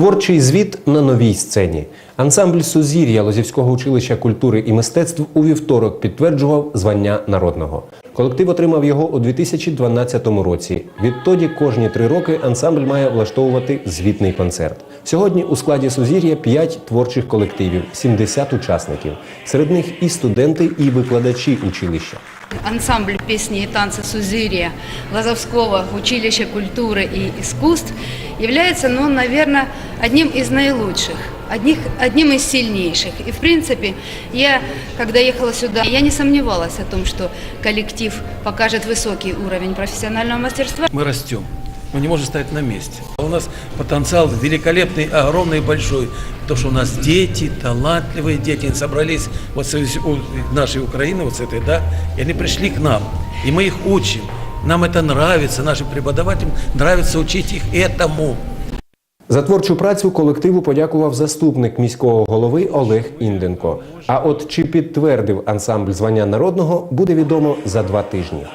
Творчий звіт на новій сцені. Ансамбль Сузір'я Лозівського училища культури і мистецтв у вівторок підтверджував звання народного. Колектив отримав його у 2012 році. Відтоді кожні три роки ансамбль має влаштовувати звітний концерт. Сьогодні у складі Сузір'я 5 творчих колективів, 70 учасників. Серед них і студенти, і викладачі училища. Ансамбль песни и танца Сузирия Лазовского училища культуры и искусств является, ну, наверное, одним из наилучших, одних, одним из сильнейших. И, в принципе, я, когда ехала сюда, я не сомневалась о том, что коллектив покажет высокий уровень профессионального мастерства. мы растем. Мы не можем стоять на месте. У нас потенциал великолепный, огромный, большой. То, что у нас дети, талантливые дети, они собрались вот с нашей Украины, вот с этой, да, и они пришли к нам. И мы их учим. Нам это нравится, нашим преподавателям нравится учить их этому. За творчу працю колективу подякував заступник міського голови Олег Інденко. А от чи підтвердив ансамбль звання народного, буде відомо за два тижні.